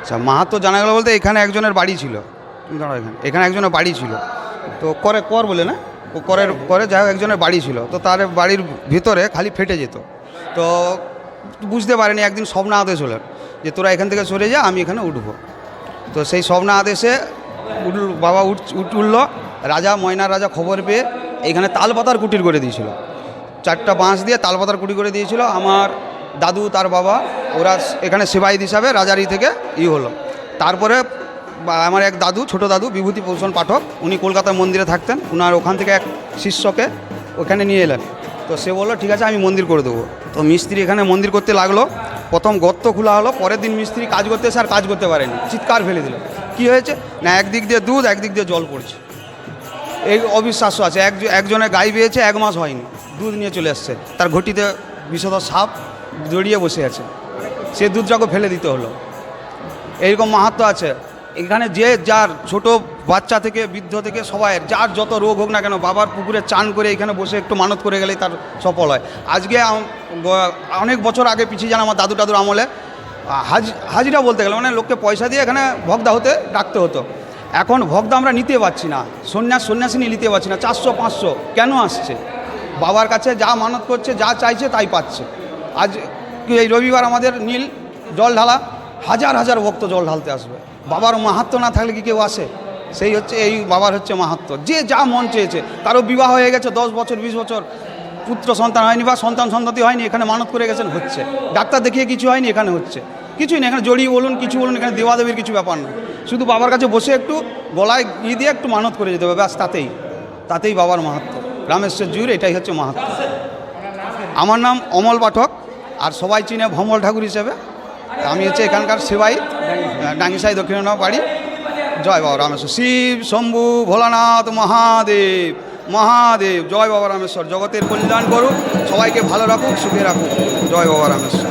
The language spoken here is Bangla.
আচ্ছা মাহাতো জানা গেল বলতে এখানে একজনের বাড়ি ছিল। এখানে এখানে একজনের বাড়ি ছিল। তো করে, কর বলে না? ও করের, করে যাই একজনের বাড়ি ছিল। তো তার বাড়ির ভিতরে খালি ফেটে যেত। তো বুঝতে পারেনি, একদিন স্বপ্ন আদেশ হলেন যে, তোরা এখান থেকে সরে যা, আমি এখানে উঠবো। তো সেই স্বপ্ন আদেশে উঠল, বাবা উঠ উঠ, উঠল। রাজা, ময়নার রাজা খবর পেয়ে এইখানে তালপাতার কুটির করে দিয়েছিল। চারটা বাঁশ দিয়ে তালপাতার কুটি করে দিয়েছিল। আমার দাদু, তার বাবা, ওরা এখানে সেবাইত হিসাবে রাজারি থেকে ই হলো। তারপরে আমার এক দাদু, ছোট দাদু, বিভূতি ভূষণ পাঠক, উনি কলকাতার মন্দিরে থাকতেন। উনার ওখান থেকে এক শিষ্যকে ওখানে নিয়ে এলেন। তো সে বলল, ঠিক আছে, আমি মন্দির করে দেবো। তো মিস্ত্রি এখানে মন্দির করতে লাগল। প্রথম গর্ত খোলা হলো, পরের দিন মিস্ত্রি কাজ করতে এসে আর কাজ করতে পারেনি। চিৎকার ফেলে দিল। কী হয়েছে? না, একদিক দিয়ে দুধ, একদিক দিয়ে জল পড়ছে। এই অবিশ্বাস্য আছে। এক, একজনের গাই পেয়েছে এক মাস হয়নি। দুধ নিয়ে চলে আসছে তার ঘটিতে বিষধর সাপ জড়িয়ে বসে আছে। সে দুধটাকে ফেলে দিতে হলো। এইরকম মাহাত্ম আছে। এখানে যে যার ছোট বাচ্চা থেকে, বৃদ্ধ থেকে সবাই যার যত রোগ হোক না কেন, বাবার পুকুরে চান করে এখানে বসে একটু মানত করে গেলেই তার সফল হয়। আজকে অনেক বছর আগে পিছিয়ে যান আমার দাদু টাদুর আমলে, হাজ, হাজিরা বলতে গেলে মানে লোককে পয়সা দিয়ে এখানে ভগদা হতে ডাকতে হতো। এখন ভগদা আমরা নিতে পারছি না। সন্ন্যাস, সন্ন্যাসিনী নিতে পারছি না। চারশো, পাঁচশো কেন আসছে? বাবার কাছে যা মানত করছে, যা চাইছে, তাই পাচ্ছে। আজ এই রবিবার আমাদের নীল জল ঢালা? হাজার হাজার ভক্ত জল ঢালতে আসবে। বাবার মাহাত্ম না থাকলে কি কেউ আসে? সেই হচ্ছে এই বাবার হচ্ছে মাহাত্ম। যে যা মন চেয়েছে। কারও বিবাহ হয়ে গেছে দশ বছর, বিশ বছর। পুত্র সন্তান হয়নি বা সন্তান সন্ততি হয়নি, এখানে মানত করে গেছেন, হচ্ছে। ডাক্তার দেখিয়ে কিছু হয়নি, এখানে হচ্ছে। কিছুই না এখানে জড়িয়ে বলুন, কিছু বলুন, এখানে দেওয়াদেবীর কিছু ব্যাপার না। শুধু বাবার কাছে বসে একটু গলায় ই দিয়ে একটু মানত করে যেতে হবে, ব্যাস, তাতেই। তাতেই বাবার মাহাত্ম। রামেশ্বর জুর এটাই হচ্ছে মাহাত্ম। আমার নাম অমল পাঠক। আর সবাই চিনে ভমল ঠাকুর হিসেবে। আমি হচ্ছে এখানকার সেবাই ডাঙ্গিসাই দক্ষিণ বাড়ি। জয় বাবা রামেশ্বর। শিব, শম্ভু, ভোলানাথ, মহাদেব মহাদেব, জয় বাবা রামেশ্বর। জগতের কল্যাণ করুক, সবাইকে ভালো রাখুক, সুখে রাখুক। জয় বাবা রামেশ্বর।